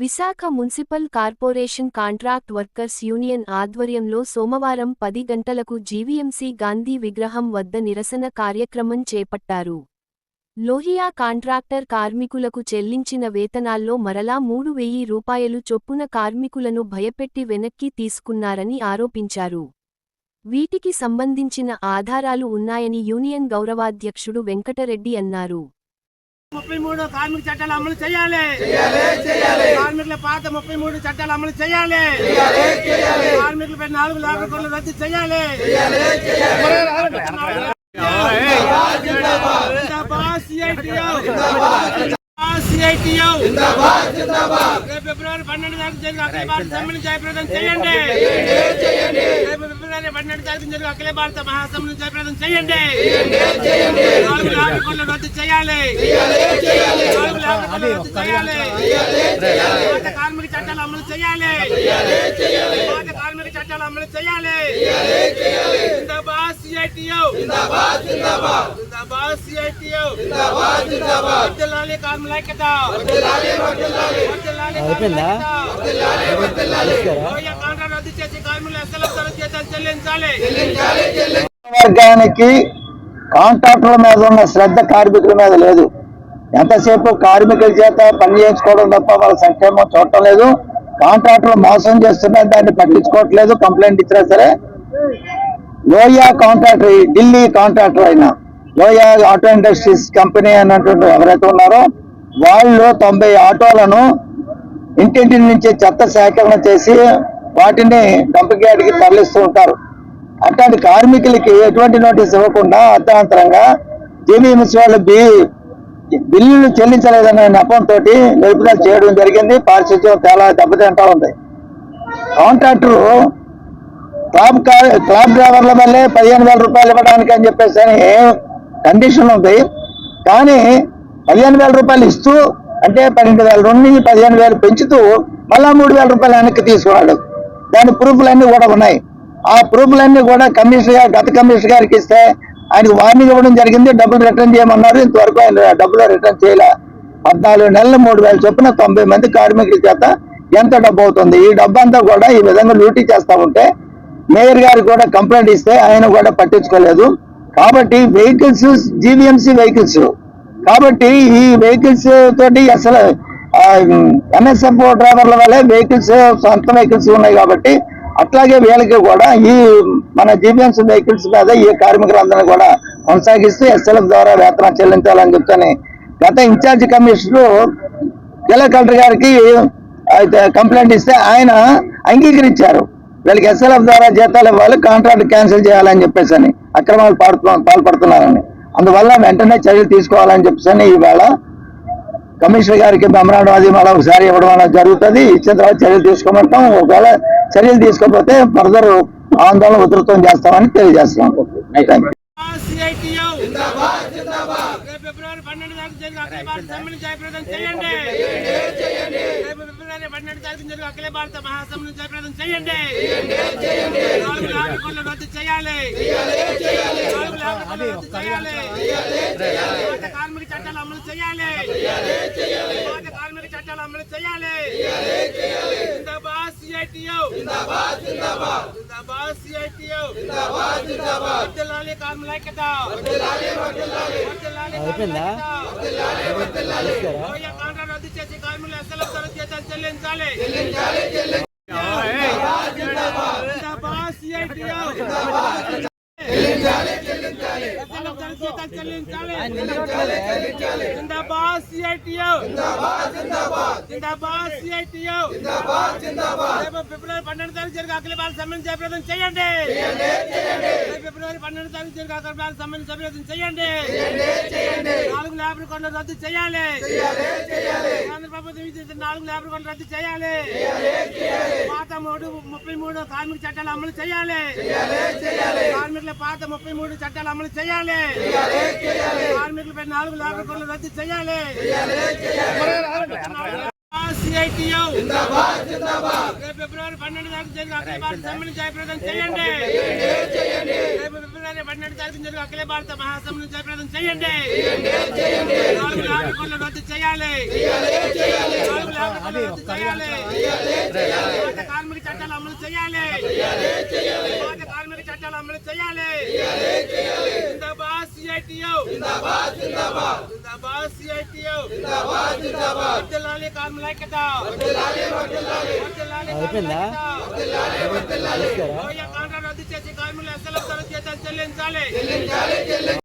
Visakha municipal corporation contract workers union ఆధ్వర్యంలో సోమవారం పది గంటలకు జీవీఎంసీ గాంధీ విగ్రహం వద్ద నిరసన కార్యక్రమం చేపట్టారు. లోహియా కాంట్రాక్టర్ కార్మికులకు చెల్లించిన వేతనాల్లో మరలా మూడు వెయ్యి రూపాయలు చొప్పున కార్మికులను భయపెట్టి వెనక్కి తీసుకున్నారని ఆరోపించారు. వీటికి సంబంధించిన ఆధారాలు ఉన్నాయని యూనియన్ గౌరవాధ్యక్షుడు వెంకటరెడ్డి అన్నారు. ముప్పై మూడు కార్మిక చట్టాలు అమలు చేయాలి. కార్మికుల పాత ముప్పై మూడు చట్టాలు అమలు చేయాలి. కార్మికులపై నాలుగు లాభ కోట్లు రద్దు చేయాలి. ఫిబ్రవరి పన్నెండు తారీఖు జరిగే అఖిల భారత సమ్మెను జయప్రదం చేయండి. ఫిబ్రవరి పన్నెండు తారీఖు జరిగే అఖిల భారత మహాసమ్మెను జయప్రదం చేయండి. నాలుగు కోట్లు రద్దు చేయాలి. నాలుగు కోట్లు రద్దు చేయాలి. పాత కార్మిక చట్టాలు అమలు చేయాలి. పాత కార్మిక చట్టాలు అమలు చేయాలి. జిందాబాద్ సిఐటియు జిందాబాద్ రద్దు చేసి వర్గానికి కాంట్రాక్టుల మీద ఉన్న శ్రద్ధ కార్మికుల మీద లేదు. ఎంతసేపు కార్మికుల చేత పని చేయించుకోవడం తప్ప వాళ్ళ సంక్షేమం చూడటం లేదు. కాంట్రాక్టులు మోసం చేస్తున్నారు దాన్ని పట్టించుకోవట్లేదు కంప్లైంట్ ఇచ్చినా సరే. లోయా కాంట్రాక్టర్ ఈ ఢిల్లీ కాంట్రాక్టర్ అయిన లోయా ఆటో ఇండస్ట్రీస్ కంపెనీ అన్నటువంటి ఎవరైతే ఉన్నారో వాళ్ళు తొంభై ఆటోలను ఇంటింటి నుంచి చెత్త సేకరణ చేసి వాటిని డంపింగ్ యార్డ్కి తరలిస్తూ ఉంటారు. అట్లాంటి కార్మికులకి ఎటువంటి నోటీస్ ఇవ్వకుండా అర్ధాంతరంగా జీవీఎంసీ వాళ్ళు బి బిల్లులు చెల్లించలేదనే నెపంతో నిలుపుదల చేయడం జరిగింది. పారిశుద్ధ్యం చాలా దెబ్బతింటా ఉంది. కాంట్రాక్టర్ క్లాబ్ కార్ క్లాబ్ డ్రైవర్ల వల్లే పదిహేను వేల రూపాయలు ఇవ్వడానికి అని చెప్పేసి అని కండిషన్ ఉంది. కానీ పదిహేను వేల రూపాయలు ఇస్తూ అంటే పన్నెండు వేల నుండి పదిహేను వేలు పెంచుతూ మళ్ళా మూడు వేల రూపాయలు వెనక్కి తీసుకున్నాడు. దాని ప్రూఫ్లన్నీ కూడా ఉన్నాయి. ఆ ప్రూఫ్లన్నీ కూడా కమిషనర్ గారు గత కమిషనర్ గారికి ఇస్తే ఆయనకు వార్నింగ్ ఇవ్వడం జరిగింది. డబ్బులు రిటర్న్ చేయమన్నారు. ఇంతవరకు ఆయన డబ్బులు రిటర్న్ చేయలే. పద్నాలుగు నెలలు మూడు వేల చొప్పున తొంభై మంది కార్మికుల చేత ఎంత డబ్బు అవుతుంది? ఈ డబ్బు అంతా కూడా ఈ విధంగా లూటీ చేస్తా ఉంటే మేయర్ గారు కూడా కంప్లైంట్ ఇస్తే ఆయన కూడా పట్టించుకోలేదు. కాబట్టి వెహికల్స్ జీవీఎంసీ వెహికల్స్. కాబట్టి ఈ వెహికల్స్ తోటి అసలు ఎంఎస్ఎఫ్ డ్రైవర్ల వల్లే వెహికల్స్ సొంత వెహికల్స్ ఉన్నాయి కాబట్టి అట్లాగే వీళ్ళకి కూడా ఈ మన జీబీఎంస్ వెహికల్స్ మీద ఈ కార్మికులందరినీ కూడా కొనసాగిస్తూ ఎస్ఎల్ఎఫ్ ద్వారా వేతనం చెల్లించాలని చెప్తాను గత ఇన్ఛార్జ్ కమిషనర్ జిల్లా కలెక్టర్ గారికి అయితే కంప్లైంట్ ఇస్తే ఆయన అంగీకరించారు. వీళ్ళకి ఎస్ఎల్ఎఫ్ ద్వారా జీతాలు ఇవ్వాలి కాంట్రాక్ట్ క్యాన్సిల్ చేయాలని చెప్పేసి అని అక్రమాలు పాడుతు పాల్పడుతున్నారని. అందువల్ల వెంటనే చర్యలు తీసుకోవాలని చెప్పేసి ఈవేళ కమిషనర్ గారికి మెమరాండం అది మళ్ళీ ఒకసారి ఇవ్వడం అనేది జరుగుతుంది. ఇచ్చిన తర్వాత చర్యలు తీసుకోమంటాం. ఒకవేళ చర్యలు తీసుకోకపోతే ఫర్దర్ ఆందోళన ఉధృతం చేస్తామని తెలియజేస్తున్నాం థ్యాంక్ యూ సిఐటియు రేపు ఫిబ్రవరి పన్నెండు తారీఖు జరిగే అఖిల భారత సమ్మెను జయప్రదం చేయండి. ఫిబ్రవరి పన్నెండు తారీఖు జరిగే అఖిల భారత మహాసమ్మెను జయప్రదం చేయండి. నాలుగు రద్దు చేయాలి. నాలుగు రద్దు చేయాలి. కార్మిక చట్టాలు అమలు చేయాలి. కార్మిక చట్టాలు అమలు చేయాలి. జిందాబాద్ సిఐటియు జిందాబాద్ సిఐటియు కాంట్రాక్ట్ రద్దు చేసి కార్మికులు ఎస్ఎల్ఎఫ్ ధర జీతాలు చెల్లించాలి. జీతాలు చెల్లించాలి జిందాబాద్ సిఐటియు జిందాబాద్. సిఐటియు రేపు ఫిబ్రవరి పన్నెండు తారీఖు జరిగే అఖిల భారత సమ్మెను జయప్రదం చేయండి. ఫిబ్రవరి పన్నెండు తారీఖు జరిగే భారత సమ్మెను జయప్రదం చేయండి. నాలుగు లేబర్ కోడ్లు రద్దు చేయాలి. కేంద్ర ప్రభుత్వం నాలుగు లేబర్ కోడ్లు రద్దు చేయాలి. పాత మూడు ముప్పై మూడు కార్మిక చట్టాలు అమలు చేయాలి. కార్మికుల పాత ముప్పై మూడు చట్టాలు అమలు చేయాలి. కార్మికులపై నాలుగు లేబర్ కోడ్లు రద్దు చేయాలి. ఫిబ్రవరి పన్నెండు తారీఖు జరిగే అఖిల భారత సమ్మెను జయప్రదం చేయండి. రేపు ఫిబ్రవరి పన్నెండు తారీఖు జరిగే అఖిల భారత మహాసమ్మెను జయప్రదం చేయండి. నాలుగు యాభై కోట్ల రద్దు చేయాలి. నాలుగు యాభై కోట్ల రద్దు చేయాలి. కార్మిక చట్టాలు అమలు చేయాలి. కార్మిక చట్టాలు అమలు చేయాలి. జిందాబాద్ సిఐటియు జిందాబాద్ సిఐటియు కార్మికుల ఐక్యత వర్ధిల్లాలి కార్మికుల ఐక్యత. ఓయో కాంట్రాక్ట్ రద్దు చేసి కార్మికులు అసలు జీతాలు చెల్లించాలి.